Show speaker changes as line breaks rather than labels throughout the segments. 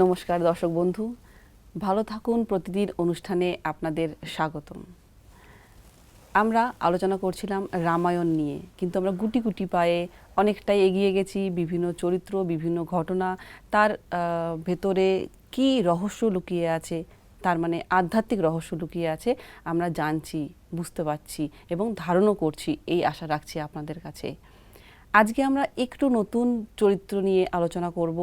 নমস্কার দর্শক বন্ধু ভালো থাকুন প্রতিদিন অনুষ্ঠানে আপনাদের স্বাগতম। আমরা আলোচনা করছিলাম রামায়ণ নিয়ে, কিন্তু আমরা গুটি গুটি পায়ে অনেকটাই এগিয়ে গেছি, বিভিন্ন চরিত্র, বিভিন্ন ঘটনা, তার ভেতরে কি রহস্য লুকিয়ে আছে, তার মানে আধ্যাত্মিক রহস্য লুকিয়ে আছে, আমরা জানছি, বুঝতে পারছি এবং ধারণও করছি, এই আশা রাখছি আপনাদের কাছে। আজকে আমরা একটু নতুন চরিত্র নিয়ে আলোচনা করব,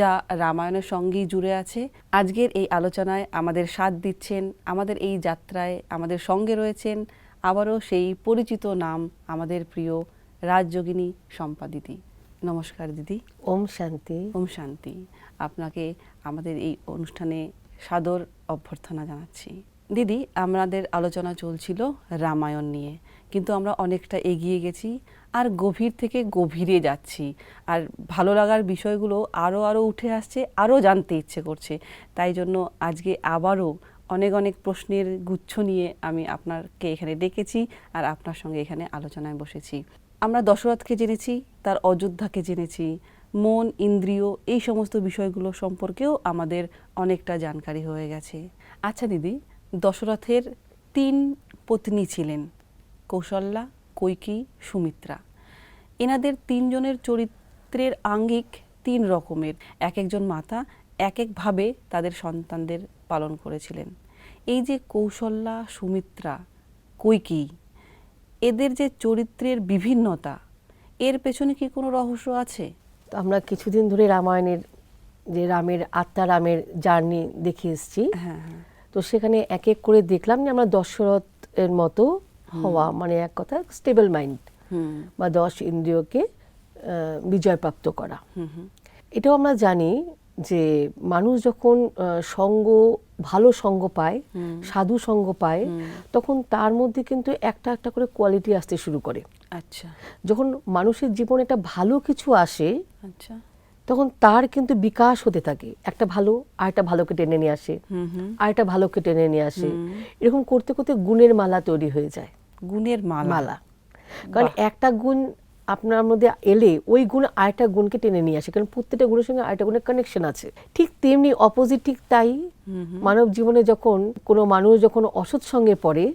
যা রামায়ণের সঙ্গেই জুড়ে আছে। আজকের এই আলোচনায় আমাদের সাথ দিচ্ছেন, আমাদের এই যাত্রায় আমাদের সঙ্গে রয়েছেন আবারও সেই পরিচিত নাম আমাদের প্রিয় রাজযোগিনী শম্পা দিদি। নমস্কার দিদি।
ওম শান্তি।
ওম শান্তি। আপনাকে আমাদের এই অনুষ্ঠানে সাদর অভ্যর্থনা জানাচ্ছি। দিদি আমাদের আলোচনা চলছিল রামায়ণ নিয়ে কিন্তু আমরা অনেকটা এগিয়ে গেছি আর গভীর থেকে গভীরে যাচ্ছি। আর ভালো লাগার বিষয়গুলো আরও আরও উঠে আসছে আরও জানতে ইচ্ছে করছে। তাই জন্য আজকে আবারও অনেক অনেক প্রশ্নের গুচ্ছ নিয়ে আমি আপনাকে এখানে ডেকেছি আর আপনার সঙ্গে এখানে আলোচনায় বসেছি। আমরা দশরথকে জেনেছি, তার অযোধ্যাকে জেনেছি, মন, ইন্দ্রিয় এই সমস্ত বিষয়গুলো সম্পর্কেও আমাদের অনেকটা জানকারি হয়ে গেছে। আচ্ছা দিদি, দশরথের তিন পত্নী ছিলেন, কৌশল্যা, কৈকি, সুমিত্রা। এনাদের তিনজনের চরিত্রের আঙ্গিক তিন রকমের। এক একজন মাতা, এক একভাবে তাদের সন্তানদের পালন করেছিলেন। এই যে কৌশল্যা সুমিত্রা কৈকি এদের যে চরিত্রের বিভিন্নতা এর পেছনে কি কোনো রহস্য আছে?
তো আমরা কিছুদিন ধরে রামায়ণের যে রামের আত্মা রামের জার্নি দেখে এসেছি।
হ্যাঁ হ্যাঁ।
তো সেখানে এক এক করে দেখলাম যে আমরা দশরথ এর মতো হওয়া মানে এক কথা স্টেবল মাইন্ড বা দশ ইন্দ্রিয়কে বিজয়প্রাপ্ত করা।
হুম হুম।
এটাও আমরা জানি যে মানুষ যখন সঙ্গ ভালো সঙ্গ পায় সাধু সঙ্গ পায় তখন তার মধ্যে কিন্তু একটা একটা করে কোয়ালিটি আসতে শুরু করে।
আচ্ছা।
যখন মানুষের জীবনে একটা ভালো কিছু আসে
আচ্ছা।
তখন তার কিন্তু বিকাশ হতে থাকে। একটা ভালো আরেকটা ভালোকে টেনে নিয়ে আসে
হুম
আরেকটা ভালোকে টেনে নিয়ে আসে। এরকম করতে করতে গুণের মালা তৈরি হয়ে যায়।
গুণের মালা।
কারণ একটা গুণ আপনার মধ্যে এলে ওই গুণ আরেকটা গুণকে টেনে নিয়ে আসে কারণ প্রত্যেকটা গুণের সঙ্গে আরেকটা গুণের কানেকশন আছে। ঠিক তেমনি অপোজিট ঠিক তাই। মানব জীবনে যখন কোনো মানুষ যখন অসৎ সঙ্গে পড়ে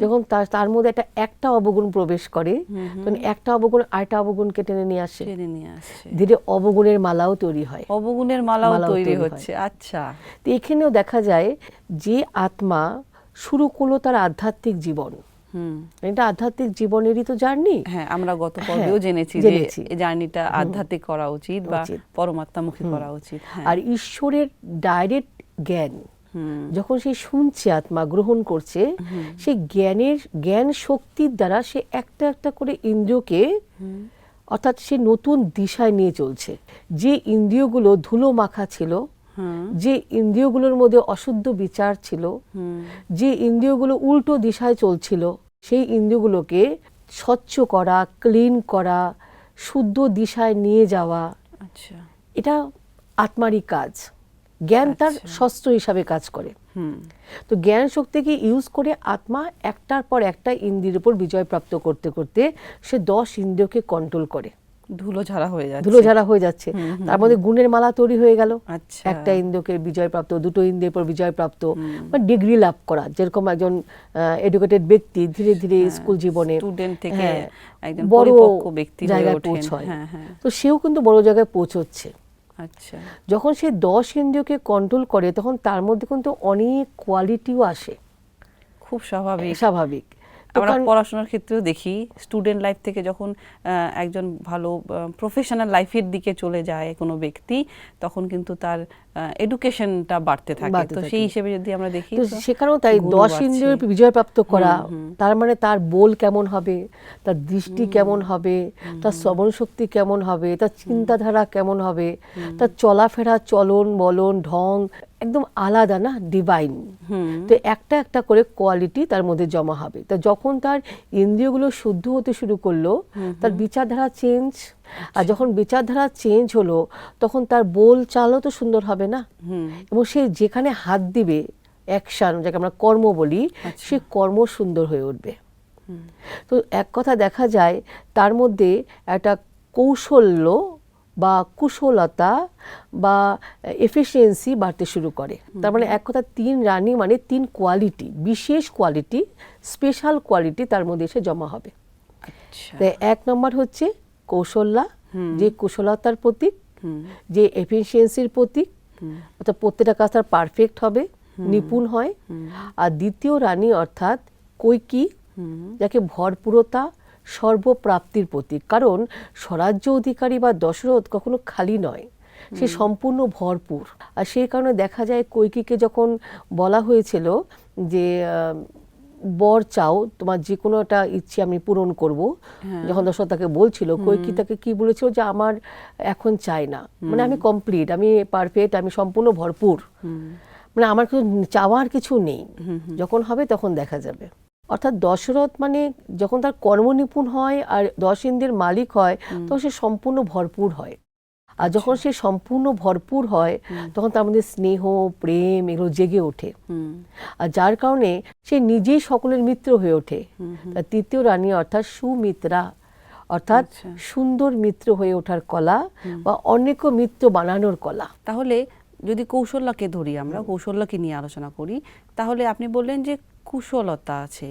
যখন তার তার মধ্যে একটা একটা অবগুণ প্রবেশ করে তখন একটা অবগুণ আরেকটা অবগুণকে টেনে নিয়ে আসে।
টেনে নিয়ে আসছে
ধীরে অবগুণের মালাও তৈরি হয়।
অবগুণের মালাও তৈরি হচ্ছে আচ্ছা।
তো এখানেও দেখা যায় যে আত্মা শুরু করল তার আধ্যাত্মিক জীবন। এটা আধ্যাত্মিক জীবনেরই তো জার্নি।
হ্যাঁ আমরা গত
হ্যাঁ,
পর্বেও জেনেছি যে। এই জার্নিটা আধ্যাত্মিক করা উচিত বা। পরমাত্মামুখী করা উচিত হ্যাঁ।
আর ঈশ্বরের ডাইরেক্ট জ্ঞান
হুম।
যখন সে শুনছে আত্মা গ্রহণ করছে সেই জ্ঞানের জ্ঞান শক্তির দ্বারা সে একটা একটা করে ইন্দ্রিয়কে অর্থাৎ সে নতুন দিশায় নিয়ে চলছে। যে ইন্দ্রিয়গুলো ধুলো মাখা ছিল
হুম।
যে ইন্দ্রিয়গুলোর মধ্যে অশুদ্ধ বিচার ছিল
হুম।
যে ইন্দ্রিয়গুলো উল্টো দিশায় চলছিল সেই ইন্দ্রিয়গুলোকে স্বচ্ছ করা ক্লিন করা শুদ্ধ দিশায় নিয়ে যাওয়া।
আচ্ছা।
এটা আত্মারই কাজ। জ্ঞান তার
আচ্ছা।
শস্ত্র হিসাবে কাজ করে।
হুম।
তো জ্ঞান শক্তিকে ইউজ করে আত্মা একটার পর একটা ইন্দ্রির উপর বিজয় প্রাপ্ত করতে করতে সে দশ ইন্দ্রিয়কে কন্ট্রোল করে।
ধুলো ঝাড়া হয়ে যাচ্ছে।
ধুলো ঝাড়া হয়ে যাচ্ছে। তার মধ্যে গুণের মালা তৈরি হয়ে গেল।
আচ্ছা।
একটা ইন্দ্রিয়কে বিজয় প্রাপ্ত দুটো ইন্দ্রিয়ের পর বিজয় প্রাপ্ত বা ডিগ্রি লাভ করা। যেরকম একজন এডুকেটেড ব্যক্তি ধীরে ধীরে স্কুল জীবনে
স্টুডেন্ট থেকে
হ্যাঁ,
একজন
বড়
পরিপক্ক ব্যক্তি
জায়গায় পৌঁছয়।
হ্যাঁ হ্যাঁ।
তো সেও কিন্তু বড় জায়গায় পৌঁছচ্ছে।
আচ্ছা।
যখন সে দশ ইন্দ্রিয়কে কন্ট্রোল করে তখন তার মধ্যে কিন্তু অনেক কোয়ালিটিও আসে।
খুব স্বাভাবিক।
স্বাভাবিক।
আমরা পড়াশোনার ক্ষেত্রেও দেখি স্টুডেন্ট লাইফ থেকে যখন একজন ভালো প্রফেশনাল লাইফের দিকে চলে যায় কোনো ব্যক্তি তখন কিন্তু তার এডুকেশনটা বাড়তে থাকে। তো সেই হিসেবে যদি আমরা দেখি
সেখানেও তাই দশ
বাড়ছে।
ইন্দ্রিয়ের বিজয় প্রাপ্ত করা তার মানে তার বোল কেমন হবে তার দৃষ্টি কেমন হবে তার শ্রবণ শক্তি কেমন হবে তার চিন্তাধারা কেমন হবে তার চলাফেরা চলন বলন ঢং একদম আলাদা না ডিভাইন তো একটা একটা করে কোয়ালিটি তার মধ্যে জমা হবে। তা যখন তার ইন্দ্রিয়গুলো শুদ্ধ হতে শুরু করল তার বিচারধারা চেঞ্জ আর যখন বিচারধারা চেঞ্জ হলো তখন তার বোল চালও তো সুন্দর হবে না। এবং সে যেখানে হাত দিবে অ্যাকশন যাকে আমরা কর্ম বলি সে কর্ম সুন্দর হয়ে উঠবে। তো এক কথা দেখা যায় তার মধ্যে একটা কৌশল্য বা কুশলতা বা এফিসিয়েন্সি বাড়তে শুরু করে। তার মানে এক কথা তিন রানী মানে তিন কোয়ালিটি বিশেষ কোয়ালিটি স্পেশাল কোয়ালিটি তার মধ্যে এসে জমা হবে।
আচ্ছা।
তাই এক নম্বর হচ্ছে কৌশল্যা যে কুশলতার প্রতীক যে এফিসিয়েন্সির প্রতীক অর্থাৎ প্রত্যেকটা কাজ তার পারফেক্ট হবে নিপুণ হয়। আর দ্বিতীয় রানী অর্থাৎ কৈকি যাকে ভরপুরতা সর্বপ্রাপ্তির প্রতীক। কারণ স্বরাজ্য অধিকারী বা দশরথ কখনো খালি নয় সে সম্পূর্ণ ভরপুর। আর সেই কারণে দেখা যায় কৈকিকে যখন বলা হয়েছিল যে বর চাও তোমার যে কোনো একটা ইচ্ছে আমি পূরণ করব। যখন দশরথ তাকে বলছিল কৈকি তাকে কি বলেছিল যে আমার এখন চাই না। মানে আমি কমপ্লিট আমি পারফেক্ট আমি সম্পূর্ণ ভরপুর। মানে আমার কিছু চাওয়ার কিছু নেই। যখন হবে তখন দেখা যাবে। অর্থাৎ দশরথ মানে যখন তার কর্মনিপুণ হয় আর দশ ইন্দ্রের মালিক হয় তখন সে সম্পূর্ণ ভরপুর হয়। আর যখন সে সম্পূর্ণ ভরপুর হয় তখন তার মধ্যে স্নেহ প্রেম এগুলো জেগে ওঠে। আর যার কারণে সে নিজেই সকলের মিত্র হয়ে ওঠে। তার তৃতীয় রানী অর্থাৎ সুমিত্রা অর্থাৎ
আচ্ছা।
সুন্দর মিত্র হয়ে ওঠার কলা বা অনেক মিত্র বানানোর কলা।
তাহলে যদি কৌশল্যকে ধরি আমরা কৌশল্যকে নিয়ে আলোচনা করি তাহলে আপনি বললেন যে কুশলতা আছে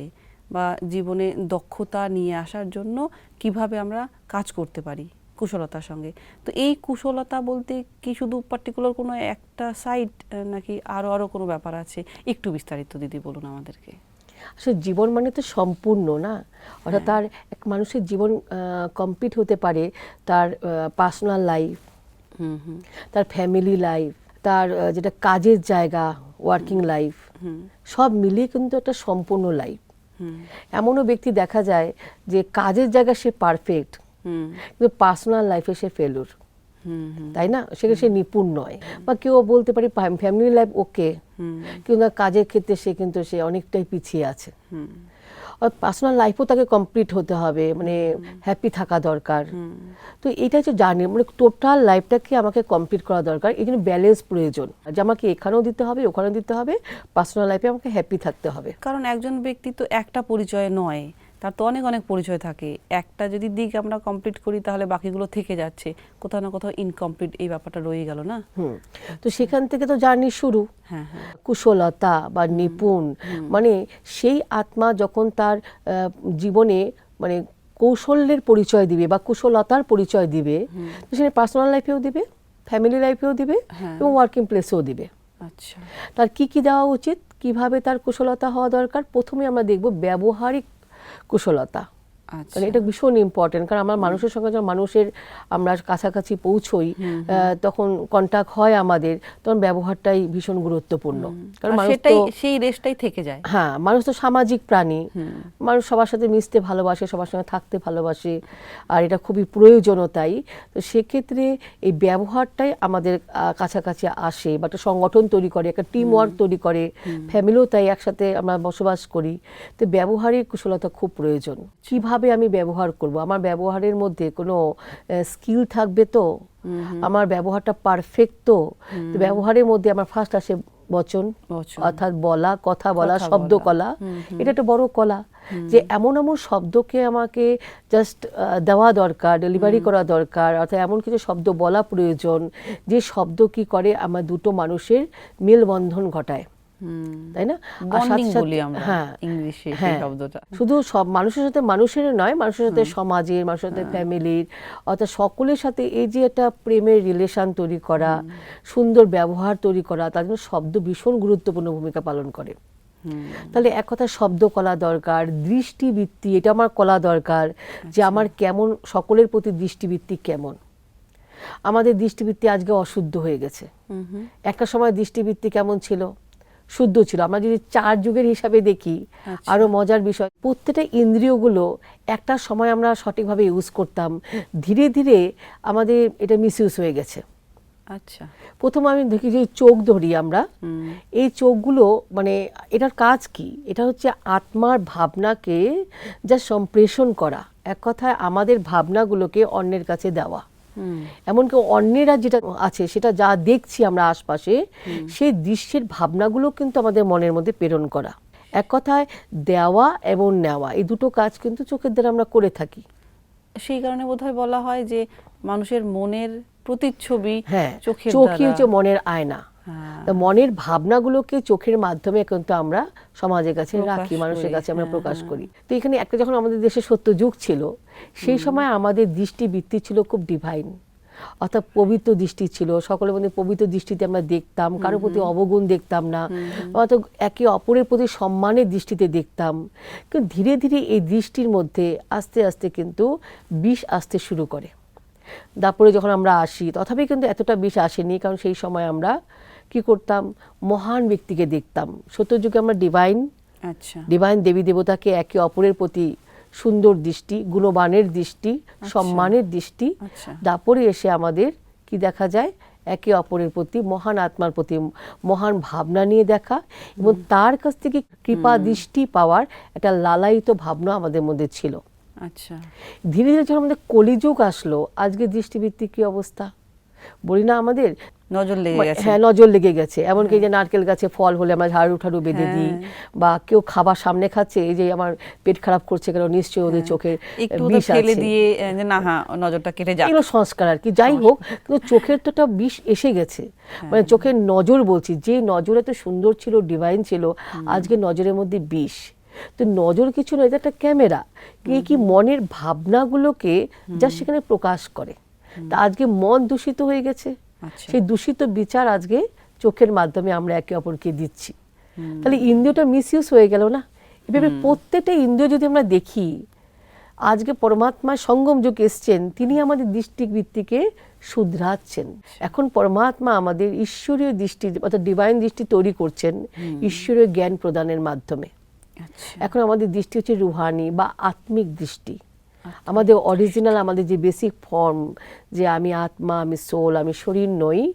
বা জীবনে দক্ষতা নিয়ে আসার জন্য কীভাবে আমরা কাজ করতে পারি কুশলতার সঙ্গে। তো এই কুশলতা বলতে কি শুধু পার্টিকুলার কোনো একটা সাইড নাকি আরও আরও কোনো ব্যাপার আছে? একটু বিস্তারিত দিদি বলুন আমাদেরকে।
আসলে জীবন মানে তো সম্পূর্ণ না? অর্থাৎ তার এক মানুষের জীবন কমপ্লিট হতে পারে তার পার্সোনাল লাইফ
হুম হুম।
তার ফ্যামিলি লাইফ তার যেটা কাজের জায়গা ওয়ার্কিং লাইফ সব মিলিয়ে কিন্তু একটা সম্পূর্ণ লাইফ এমনও ব্যক্তি দেখা যায় যে কাজের জায়গা সে পারফেক্ট কিন্তু পার্সোনাল লাইফে সে ফেলুর তাই না? সেখানে সে নিপুণ নয়। বা কেউ বলতে পারে ফ্যামিলি লাইফ ওকে কিন্তু কাজের ক্ষেত্রে সে কিন্তু সে অনেকটাই পিছিয়ে আছে। পার্সোনাল লাইফও তাকে কমপ্লিট হতে হবে মানে হ্যাপি থাকা দরকার। তো এটা হচ্ছে জার্নি মানে টোটাল লাইফটাকে আমাকে কমপ্লিট করা দরকার এই জন্য ব্যালেন্স প্রয়োজন। যে আমাকে এখানেও দিতে হবে ওখানেও দিতে হবে পার্সোনাল লাইফে আমাকে হ্যাপি থাকতে হবে।
কারণ একজন ব্যক্তি তো একটা পরিচয় নয়। তার তো অনেক অনেক পরিচয় থাকে। একটা যদি দিক আমরা কমপ্লিট করি তাহলে বাকিগুলো থেকে যাচ্ছে। কোথাও না কোথাও ইনকমপ্লিট এই ব্যাপারটা রয়ে গেল না?
হুম। তো সেখান থেকে তো জার্নি শুরু।
হ্যাঁ হ্যাঁ।
কুশলতা বা নিপুণ মানে সেই আত্মা যখন তার জীবনে মানে কৌশলের পরিচয় দিবে বা কুশলতার পরিচয় দিবে তো সেটা পার্সোনাল লাইফেও দিবে ফ্যামিলি লাইফেও দিবে
হ্যাঁ।
এবং ওয়ার্কিং প্লেসেও দিবে।
আচ্ছা।
তার কি কি দেওয়া উচিত? কীভাবে তার কুশলতা হওয়া দরকার? প্রথমে আমরা দেখব ব্যবহারিক কুশলতা। কারণ এটা ভীষণ ইম্পর্টেন্ট কারণ আমার মানুষের সঙ্গে যখন মানুষের আমরা কাছাকাছি পৌঁছই তখন কন্টাক্ট হয় আমাদের তখন ব্যবহারটাই ভীষণ গুরুত্বপূর্ণ। কারণ মানুষ
সেটাই
তো
সেই রেসটাই থেকে যায়।
হ্যাঁ মানুষ তো সামাজিক প্রাণী। মানুষ সবার সাথে মিশতে ভালোবাসে সবার সঙ্গে থাকতে ভালোবাসে আর এটা খুবই প্রয়োজনও তাই তো সেক্ষেত্রে এই ব্যবহারটাই আমাদের কাছাকাছি আসে বা একটা সংগঠন তৈরি করে একটা টিম ওয়ার্ক তৈরি করে ফ্যামিলিও তাই একসাথে আমরা বসবাস করি। তো ব্যবহারিক কুশলতা খুব প্রয়োজন। কীভাবে আমি ব্যবহার করব। আমার ব্যবহারের মধ্যে কোনো স্কিল থাকবে তো? আমার ব্যবহারটা পারফেক্ট তো? ব্যবহারের মধ্যে আমার ফার্স্ট আসে বচন। অর্থাৎ বলা কথা বলা শব্দ কলা। এটা একটা বড় কলা। যে এমন এমন শব্দকে আমাকে জাস্ট দেওয়া দরকার ডেলিভারি করা দরকার অর্থাৎ এমন কিছু শব্দ বলা প্রয়োজন যে শব্দ কি করে আমার দুটো মানুষের মেলবন্ধন ঘটায়। তাই না?
বলি আমরা
হ্যাঁ
ইংলিশে সেই
হ্যাঁ।
শব্দটা।
শুধু সব মানুষের সাথে মানুষের নয় মানুষের সাথে সমাজের মানুষের সাথে ফ্যামিলির অর্থাৎ সকলের সাথে এই যে একটা প্রেমের রিলেশন তৈরি করা সুন্দর ব্যবহার তৈরি করা তার জন্য শব্দ ভীষণ গুরুত্বপূর্ণ ভূমিকা পালন করে। তাহলে এক কথা শব্দ কলা দরকার দৃষ্টিবৃত্তি এটা আমার কলা দরকার যে আমার কেমন সকলের প্রতি দৃষ্টিবৃত্তি কেমন। আমাদের দৃষ্টিবৃত্তি আজকে অশুদ্ধ হয়ে গেছে। একটা সময় দৃষ্টিবৃত্তি কেমন ছিল? শুদ্ধ ছিল। আমরা যদি চার যুগের হিসাবে দেখি আরও মজার বিষয় প্রত্যেকটা ইন্দ্রিয়গুলো একটা সময় আমরা সঠিকভাবে ইউজ করতাম। ধীরে ধীরে আমাদের এটা মিসইউজ হয়ে গেছে।
আচ্ছা।
প্রথম আমি দেখি যে চোখ ধরি আমরা। এই চোখগুলো মানে এটার কাজ কি? এটা হচ্ছে আত্মার ভাবনাকে যা সম্প্রেষণ করা। এক কথায় আমাদের ভাবনাগুলোকে অন্যের কাছে দেওয়া। এমনকি অন্যেরা যেটা আছে সেটা যা দেখছি আমরা আশপাশে সেই দৃশ্যের ভাবনাগুলো কিন্তু আমাদের মনের মধ্যে প্রেরণ করা। এক কথায় দেওয়া এবং নেওয়া এই দুটো কাজ কিন্তু চোখের দ্বারা আমরা করে থাকি।
সেই কারণে বোধহয় বলা হয় যে মানুষের মনের প্রতিচ্ছবি
হ্যাঁ
চোখের
চোখই হচ্ছে মনের আয়না। তা মনের ভাবনাগুলোকে চোখের মাধ্যমে কিন্তু আমরা সমাজের কাছে রাখি মানুষের কাছে আমরা
হ্যাঁ,
প্রকাশ
হ্যাঁ।
করি। তো এখানে একটা যখন আমাদের দেশে সত্য যুগ ছিল সেই সময় আমাদের দৃষ্টিবৃত্তি ছিল খুব ডিভাইন অর্থাৎ পবিত্র দৃষ্টি ছিল সকলের মধ্যে পবিত্র দৃষ্টিতে আমরা দেখতাম কারোর প্রতি অবগুণ দেখতাম না অর্থাৎ একে অপরের প্রতি সম্মানের দৃষ্টিতে দেখতাম। কিন্তু ধীরে ধীরে এই দৃষ্টির মধ্যে আস্তে আস্তে কিন্তু বিষ আসতে শুরু করে। তারপরে যখন আমরা আসি তথাপি কিন্তু এতটা বিষ আসেনি কারণ সেই সময় আমরা কি করতাম? মহান ব্যক্তিকে দেখতাম। সত্যযুগে আমরা ডিভাইন
আচ্ছা।
ডিভাইন দেবী দেবতাকে একে অপরের প্রতি সুন্দর দৃষ্টি গুণবানের দৃষ্টি সম্মানের দৃষ্টি
আচ্ছা।
তারপরে এসে আমাদের কি দেখা যায়? একে অপরের প্রতি মহান আত্মার প্রতি মহান ভাবনা নিয়ে দেখা এবং তার কাছ থেকে কৃপা দৃষ্টি পাওয়ার একটা লালায়িত ভাবনা আমাদের মধ্যে ছিল।
আচ্ছা।
ধীরে ধীরে যখন আমাদের কলিযুগ আসলো আজকে দৃষ্টিভিত্তিক কি অবস্থা? বলি না আমাদের?
নজর লেগে
মানে
গেছে।
হ্যাঁ নজর লেগে গেছে। এমনকি যে নারকেল গাছে ফল হলে আমরা ঝাড়ু ঠাড়ু বেঁধে দিই
হ্যাঁ।
বা কেউ খাবার সামনে খাচ্ছে এই যে আমার পেট খারাপ করছে কেন? নিশ্চয়ই ওদের চোখের
হ্যাঁ। ওদের
বিষ
ফেলে দিয়ে যে না হ্যাঁ নজরটা কেটে যাক।
এগুলো সংস্কার আর কি। যাই হোক কিন্তু চোখের তো একটা বিষ এসে গেছে।
হ্যাঁ।
মানে চোখের নজর বলছি যে নজর এত সুন্দর ছিল ডিভাইন ছিল আজকে নজরের মধ্যে বিষ। তো নজর কিছু নয় এটা একটা ক্যামেরা। কি কি মনের ভাবনাগুলোকে যা সেখানে প্রকাশ করে। তা আজকে মন দূষিত হয়ে গেছে।
আচ্ছা।
সেই দূষিত বিচার আজকে চোখের মাধ্যমে আমরা একে অপরকে দিচ্ছি। তাহলে ইন্দ্রিয়টা মিসইউজ হয়ে গেল না? এভাবে প্রত্যেকটা ইন্দ্রিয় যদি আমরা দেখি আজকে পরমাত্মা সঙ্গম যুগ এসছেন তিনি আমাদের দৃষ্টিবৃত্তিকে শুধরাচ্ছেন। এখন পরমাত্মা আমাদের ঈশ্বরীয় দৃষ্টি অর্থাৎ ডিভাইন দৃষ্টি তৈরি করছেন ঈশ্বরীয় জ্ঞান প্রদানের মাধ্যমে।
আচ্ছা।
এখন আমাদের দৃষ্টি হচ্ছে রুহানি বা আত্মিক দৃষ্টি। আমাদের অরিজিনাল আমাদের যে বেসিক ফর্ম যে আমি আত্মা আমি সোল আমি শরীর নই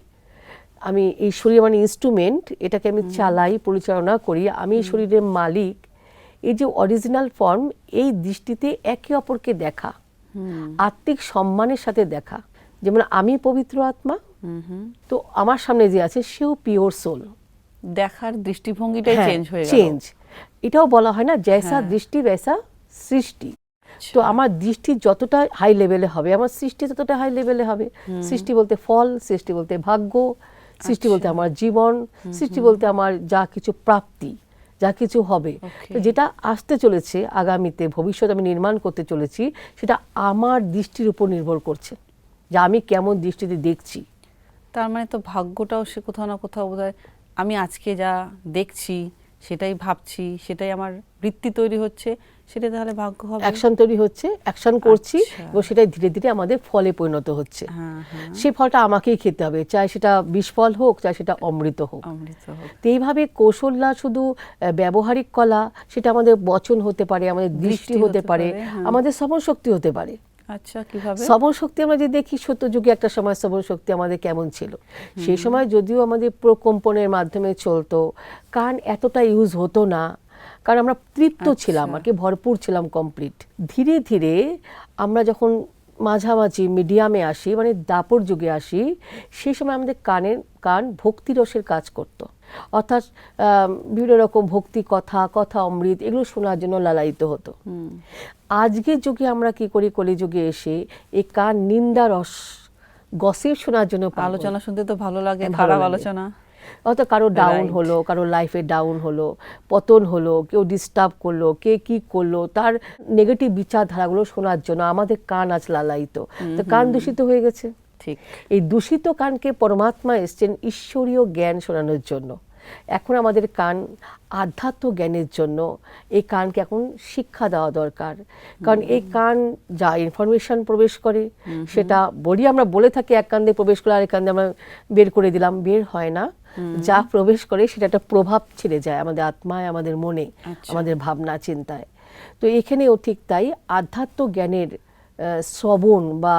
আমি এই শরীর মানে ইনস্ট্রুমেন্ট এটাকে আমি চালাই পরিচালনা করি আমি এই শরীরের মালিক এই যে অরিজিনাল ফর্ম এই দৃষ্টিতে একে অপরকে দেখা আত্মিক সম্মানের সাথে দেখা। যেমন আমি পবিত্র আত্মা তো আমার সামনে যে আছে সেও পিওর সোল
দেখার দৃষ্টিভঙ্গিটাই চেঞ্জ হয়ে
চেঞ্জ এটাও বলা হয় না
হ্যাঁ।
দৃষ্টি বৈসা সৃষ্টি।
আচ্ছা।
তো আমার দৃষ্টি যতটা হাই লেভেলে হবে আমার সৃষ্টি ততটা হাই লেভেলে হবে। সৃষ্টি বলতে ফল সৃষ্টি বলতে ভাগ্য সৃষ্টি বলতে
আচ্ছা।
আমার জীবন সৃষ্টি বলতে আমার যা কিছু প্রাপ্তি যা কিছু হবে। তো যেটা আসতে চলেছে আগামীতে ভবিষ্যৎ আমি নির্মাণ করতে চলেছি সেটা আমার দৃষ্টির উপর নির্ভর করছে। যে আমি কেমন দৃষ্টিতে দেখছি।
তার মানে তো ভাগ্যটাও সে কোথাও না কোথাও বোধহয় আমি আজকে যা দেখছি সেটাই ভাবছি সেটাই আমার বৃত্তি তৈরি হচ্ছে সেটা তাহলে ভাগ্য হবে।
অ্যাকশন তৈরি হচ্ছে অ্যাকশন করছি
আচ্ছা।
এবং সেটাই ধীরে ধীরে আমাদের ফলে পরিণত হচ্ছে।
হ্যাঁ হ্যাঁ।
সেই ফলটা আমাকেই খেতে হবে চাই সেটা বিষ ফল হোক চাই সেটা অমৃত হোক।
অমৃত হোক।
তো এইভাবে কৌশল্যা শুধু ব্যবহারিক কলা সেটা আমাদের বচন হতে পারে আমাদের দৃষ্টি হতে পারে
হ্যাঁ।
আমাদের শ্রবণ শক্তি হতে পারে।
আচ্ছা কীভাবে?
শ্রবণ শক্তি আমরা যে দেখি সত্য যুগে একটা সময় শ্রবণ শক্তি আমাদের কেমন ছিল? সেই সময় যদিও আমাদের প্রকম্পনের মাধ্যমে চলতো কান এতটা ইউজ হতো না কারণ আমরা তৃপ্ত ছিলাম আর কি ভরপুর ছিলাম কমপ্লিট ধীরে ধীরে আমরা যখন মাঝামাঝি মিডিয়ামে আসি মানে দাপর যুগে আসি সেই সময় আমাদের কানের কান ভক্তিরসের কাজ করতো। অর্থাৎ বিভিন্ন রকম ভক্তি কথা কথা অমৃত এগুলো শোনার জন্য লালায়িত হতো। আজকের যুগে আমরা কি করি কলিযুগে এসে এই কান নিন্দা রস গসিপ শোনার জন্য
আলোচনা শুনতে তো ভালো লাগে
ভালো
খারাপ আলোচনা।
হয়তো কারও ডাউন হলো কারও লাইফে ডাউন হলো পতন হলো কেউ ডিস্টার্ব করল কে কি করল তার নেগেটিভ বিচারধারাগুলো শোনার জন্য আমাদের কান আজ লালায়িত। তো কান দূষিত হয়ে গেছে।
ঠিক।
এই দূষিত কানকে পরমাত্মা এসছেন ঈশ্বরীয় জ্ঞান শোনানোর জন্য। এখন আমাদের কান আধ্যাত্ম জ্ঞানের জন্য এই কানকে এখন শিক্ষা দেওয়া দরকার। কারণ এই কান যা ইনফরমেশন প্রবেশ করে সেটা বলি আমরা বলে থাকি এক কান দিয়ে প্রবেশ করে আরেক কান দিয়ে আমরা বের করে দিলাম বের হয় না। যা প্রবেশ করে সেটা একটা প্রভাব ছেড়ে যায় আমাদের আত্মায় আমাদের মনে
আচ্ছা।
আমাদের ভাবনা চিন্তায়। তো এখানেও ঠিক তাই আধ্যাত্ম জ্ঞানের শ্রবণ বা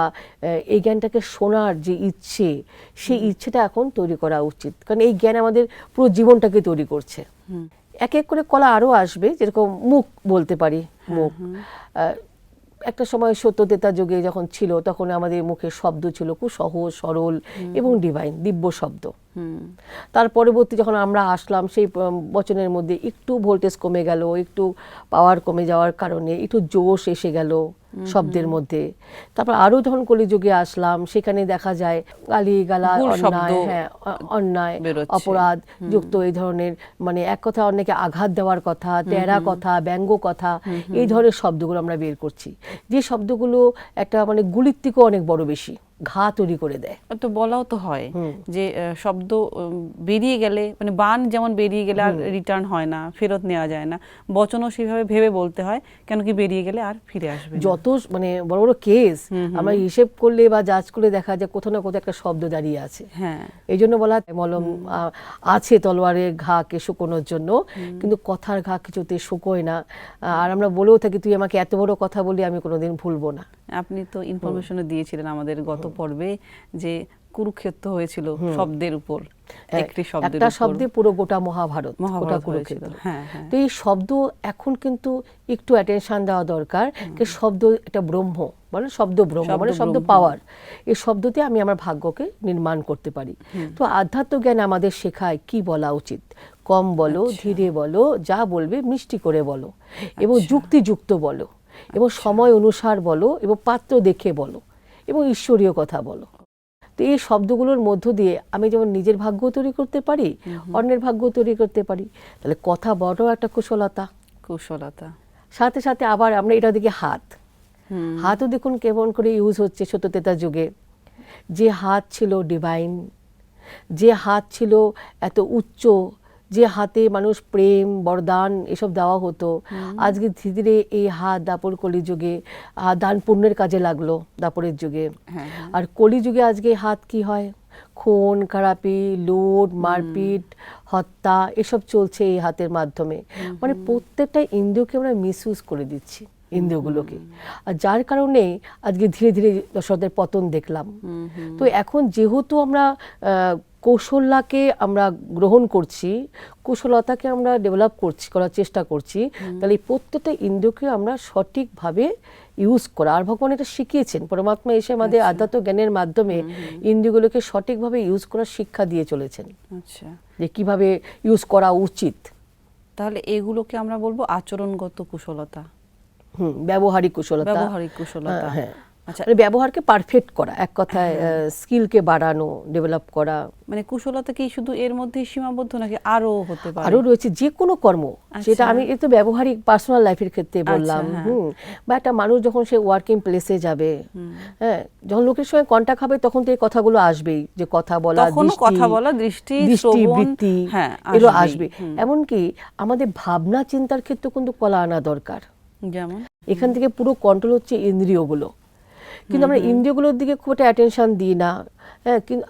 এই জ্ঞানটাকে শোনার যে ইচ্ছে সেই ইচ্ছেটা এখন তৈরি করা উচিত। কারণ এই জ্ঞান আমাদের পুরো জীবনটাকে তৈরি করছে। এক এক করে কলা আরও আসবে যেরকম মুখ বলতে পারি মুখ। আহ, একটা সময় সত্যতেতা যুগে যখন ছিল তখন আমাদের মুখে শব্দ ছিল খুব সহজ সরল এবং ডিভাইন দিব্য শব্দ। তার পরবর্তী যখন আমরা আসলাম সেই বচনের মধ্যে একটু ভোল্টেজ কমে গেল একটু পাওয়ার কমে যাওয়ার কারণে একটু জোশ এসে গেল। শব্দের মধ্যে। তারপর আরও যখন কলিযুগে আসলাম সেখানে দেখা যায় গালি গালা অন্যায় হ্যাঁ অন্যায় অপরাধ যুক্ত এই ধরনের মানে এক কথা অনেকে আঘাত দেওয়ার কথা তেরা কথা ব্যঙ্গ কথা এই ধরনের শব্দগুলো আমরা বের করছি। যে শব্দগুলো একটা মানে গুলির থেকেও অনেক বড় বেশি। ঘা তৈরি করে দেয়।
তো বলাও তো হয় যে শব্দ বেরিয়ে গেলে মানে বান যেমন বেরিয়ে গেলে আর রিটার্ন হয় না ফেরত নেওয়া যায় না বচনও সেভাবে ভেবে বলতে হয় কেন কি বেরিয়ে গেলে আর ফিরে আসবে
যত মানে বড় বড় কেস আমরা হিসেব করলে বা জাজ করলে দেখা যায় কোথাও না কোথাও একটা শব্দ দাঁড়িয়ে আছে।
হ্যাঁ।
এই জন্য বলা হয়, মলম আছে তলোয়ারের ঘাকে শুকোনোর জন্য কিন্তু কথার ঘা কিছুতে শুকোয় না। আর আমরা বলেও থাকি তুই আমাকে এত বড় কথা বলি আমি কোনোদিন ভুলবো না।
আপনি তো ইনফরমেশনও দিয়েছিলেন আমাদের গত পর্বে যে কুরুক্ষেত্র হয়েছিল শব্দের উপর একটি শব্দের
একটা শব্দে পুরো গোটা মহাভারত গোটা কুরুক্ষেত্র।
হ্যাঁ হ্যাঁ।
তো এই শব্দ এখন কিন্তু একটু অ্যাটেনশন দেওয়া দরকার যে শব্দ এটা ব্রহ্ম মানে শব্দ ব্রহ্ম মানে শব্দ পাওয়ার এই শব্দতে আমি আমার ভাগ্যকে নির্মাণ করতে পারি। তো আধ্যাত্ম জ্ঞান আমাদের শেখায় কি বলা উচিত? কম বলো
আচ্ছা।
ধীরে বলো যা বলবে মিষ্টি করে বলো। এবং
আচ্ছা।
যুক্তিযুক্ত বলো। এবং সময় অনুসার বলো এবং পাত্র দেখে বলো। এবং ঈশ্বরীয় কথা বলো। তো এই শব্দগুলোর মধ্য দিয়ে আমি যেমন নিজের ভাগ্য তৈরি করতে পারি অন্যের ভাগ্য তৈরি করতে পারি তাহলে কথা বড় একটা কুশলতা।
কুশলতা।
সাথে সাথে আবার আমরা এটা দিকে হাত। হাতও দেখুন কেমন করে ইউজ হচ্ছে সত্যতেতা যুগে। যে হাত ছিল ডিভাইন যে হাত ছিল এত উচ্চ যে হাতে মানুষ প্রেম বরদান এসব দেওয়া হতো আজকে ধীরে ধীরে এই হাত দাপর কলি যুগে দান পুণ্যের কাজে লাগল দাপরের যুগে।
হ্যাঁ হ্যাঁ।
আর কলিযুগে আজকে হাত কি হয়? খুন খারাপি লুট মারপিট হত্যা এসব চলছে এই হাতের মাধ্যমে। মানে প্রত্যেকটা ইন্দ্রিয়কে আমরা মিসইউজ করে দিচ্ছি ইন্দ্রিয়গুলোকে। আর যার কারণে আজকে ধীরে ধীরে দর্শকদের পতন দেখলাম। তো এখন যেহেতু আমরা আহ, কৌশল্যাকে আমরা গ্রহণ করছি কুশলতাকে আমরা ডেভেলপ করছি করার চেষ্টা করছি তাহলে এই প্রত্যেকটা ইন্দ্রিয়কে আমরা সঠিকভাবে ইউজ করা। আর ভগবান এটা শিখিয়েছেন পরমাত্মা এসে আমাদের আধ্যাত্ম জ্ঞানের মাধ্যমে ইন্দ্রিয়গুলোকে সঠিকভাবে ইউজ করার শিক্ষা দিয়ে চলেছেন।
আচ্ছা।
যে কীভাবে ইউজ করা উচিত।
তাহলে এগুলোকে আমরা বলব আচরণগত কুশলতা।
হুম ব্যবহারিক কুশলতা।
ব্যবহারিক কুশলতা।
হ্যাঁ, হ্যাঁ।
আচ্ছা।
মানে ব্যবহারকে পারফেক্ট করা এক কথায় স্কিলকে বাড়ানো ডেভেলপ করা।
মানে কুশলতা কি শুধু এর মধ্যেই সীমাবদ্ধ নাকি আরও হতে পারে?
আরও রয়েছে যে কোনো কর্ম সেটা
আচ্ছা।
আমি এই তো ব্যবহারিক পার্সোনাল লাইফের ক্ষেত্রে বললাম
হ্যাঁ।
হুম। বা একটা মানুষ যখন সে ওয়ার্কিং প্লেসে যাবে হ্যাঁ যখন লোকের সঙ্গে কন্টাক্ট হবে তখন তো এই কথাগুলো আসবেই যে কথা বলা
কথা বলা, দৃষ্টি,
দৃষ্টি বৃত্তি
হ্যাঁ,
এগুলো। আসবে। এমনকি আমাদের ভাবনা চিন্তার ক্ষেত্রে কিন্তু কলা আনা দরকার।
যেমন?
এখান থেকে পুরো কন্ট্রোল হচ্ছে ইন্দ্রিয়গুলো। কিন্তু আমরা ইন্দ্রিয়গুলোর দিকে খুব একটা অ্যাটেনশন দিই না।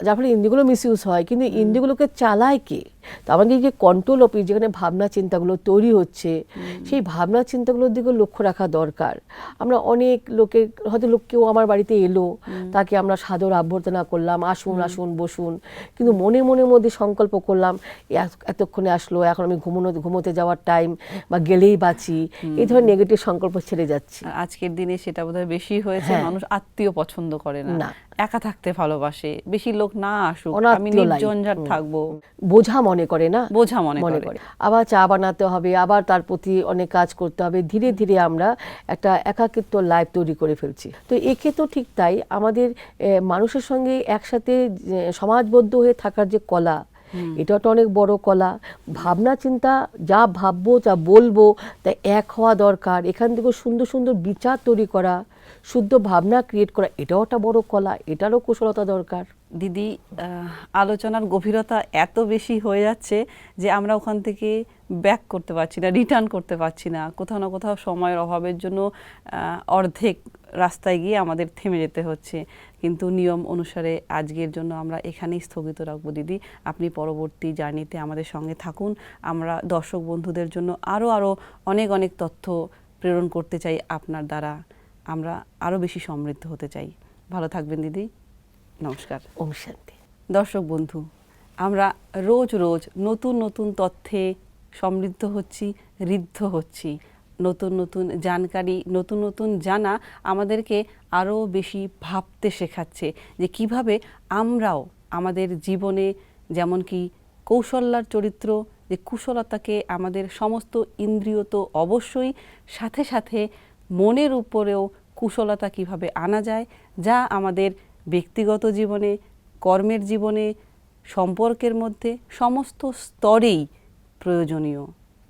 যার ফলে ইন্দ্রিয়গুলো মিসইউজ হয় কিন্তু ইন্দ্রিয়গুলোকে চালায় কে? তো আমাদের যে কন্ট্রোল অফিস যেখানে ভাবনা চিন্তাগুলো তৈরি হচ্ছে সেই ভাবনা চিন্তাগুলোর দিকে লক্ষ্য রাখা দরকার। আমরা অনেক লোকের হয়তো লোক কেউ আমার বাড়িতে এলো তাকে আমরা সাদর অভ্যর্থনা করলাম আসুন আসুন বসুন। কিন্তু মনে মনে মধ্যে সংকল্প করলাম এতক্ষণে আসলো এখন আমি ঘুমোনো ঘুমোতে যাওয়ার টাইম বা গেলেই বাঁচি এই ধরনের নেগেটিভ সংকল্প ছেড়ে যাচ্ছি।
আজকের দিনে সেটা বোধহয় বেশি হয়েছে
হ্যাঁ।
মানুষ আত্মীয় পছন্দ করে না। একা থাকতে ভালোবাসে বেশি লোক না আসুক আমি নির্জঞ্জাট থাকব।
বোঝা মনে করে না?
বোঝা মনে করে।
আবার চা বানাতে হবে আবার তার প্রতি অনেক কাজ করতে হবে ধীরে ধীরে আমরা একটা একাকিত্ব লাইফ তৈরি করে ফেলছি। তো এক্ষেত্রেও ঠিক তাই আমাদের মানুষের সঙ্গে একসাথে সমাজবদ্ধ হয়ে থাকার যে কলা এটা তো অনেক বড় কলা। ভাবনা, চিন্তা, যা ভাববো, যা বলব, তা এক হওয়া দরকার। এখান থেকে সুন্দর সুন্দর বিচার তৈরি করা, শুদ্ধ ভাবনা ক্রিয়েট করা, এটাও একটা বড় কলা। এটারও কুশলতা দরকার।
দিদি আলোচনার গভীরতা এত বেশি হয়ে যাচ্ছে যে আমরা ওখান থেকে ব্যাক করতে পারছি না রিটার্ন করতে পারছি না। কোথাও না কোথাও সময়ের অভাবের জন্য অর্ধেক রাস্তায় গিয়ে আমাদের থেমে যেতে হচ্ছে। কিন্তু নিয়ম অনুসারে আজকের জন্য আমরা এখানেই স্থগিত রাখব দিদি। আপনি পরবর্তী জার্নিতে আমাদের সঙ্গে থাকুন। আমরা দর্শক বন্ধুদের জন্য আরও আরও অনেক অনেক তথ্য প্রেরণ করতে চাই আপনার দ্বারা।
আমরা আরও বেশি সমৃদ্ধ হতে চাই। ভালো থাকবেন দিদি। নমস্কার।
ওম শান্তি।
দর্শক বন্ধু আমরা রোজ রোজ নতুন নতুন তথ্যে সমৃদ্ধ হচ্ছি ঋদ্ধ হচ্ছি। নতুন নতুন জানকারি, নতুন নতুন জানা আমাদেরকে আরও বেশি ভাবতে শেখাচ্ছে যে কীভাবে আমরাও আমাদের জীবনে যেমন কি কৌশল্যার চরিত্র, যে কুশলতাকে আমাদের সমস্ত ইন্দ্রিয় তো অবশ্যই সাথে সাথে মনের উপরেও কুশলতা কীভাবে আনা যায়, যা আমাদের ব্যক্তিগত জীবনে, কর্মের জীবনে, সম্পর্কের মধ্যে সমস্ত স্তরেই প্রয়োজনীয়।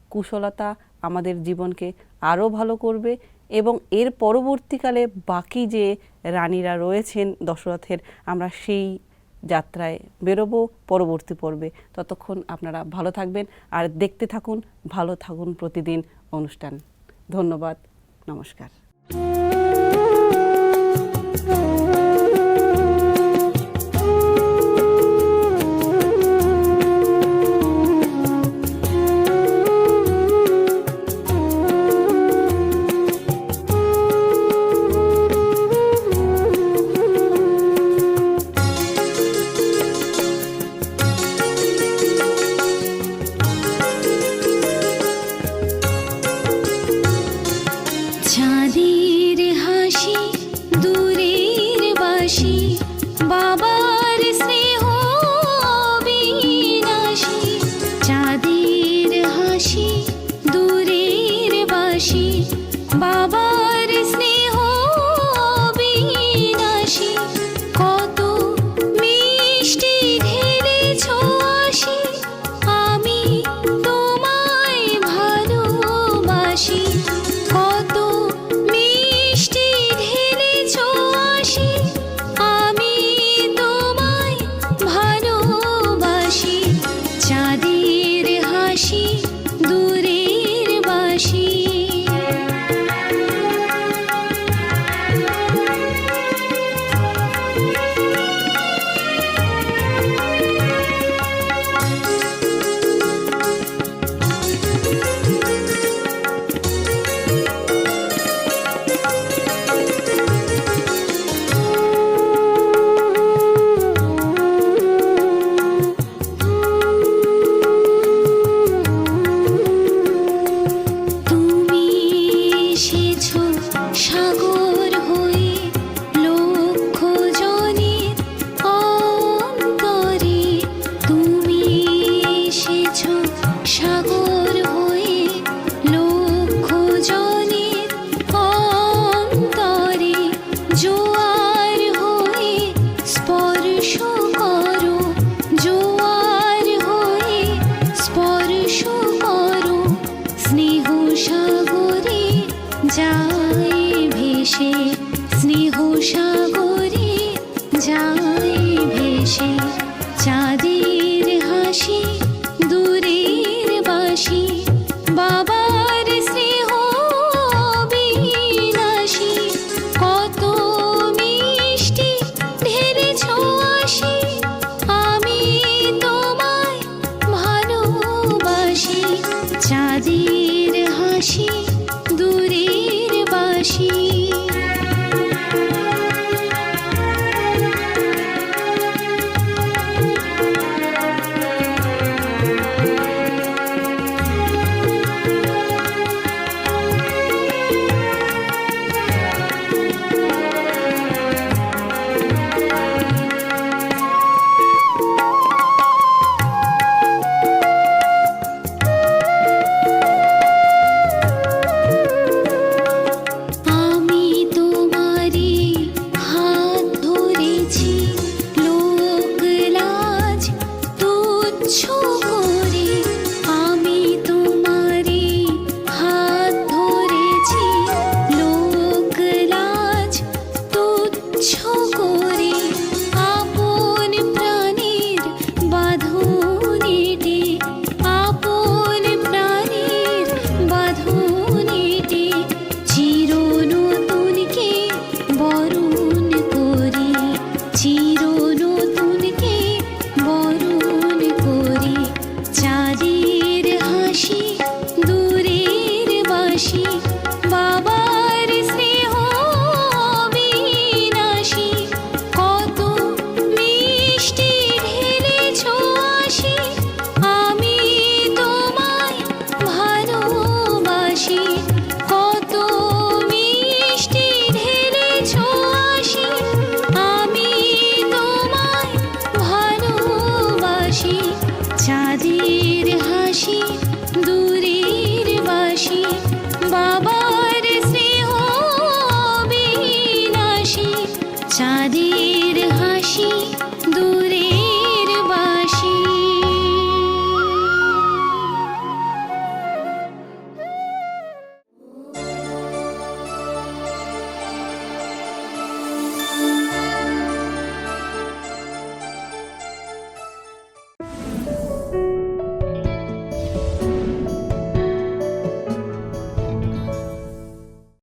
কুশলতা আমাদের জীবনকে আরও ভালো করবে এবং এর পরবর্তীকালে বাকি যে রানীরা রয়েছেন দশরথের, আমরা সেই যাত্রায় বেরোবো পরবর্তী পর্বে। ততক্ষণ আপনারা ভালো থাকবেন আর দেখতে থাকুন, ভালো থাকুন প্রতিদিন অনুষ্ঠান। ধন্যবাদ, নমস্কার।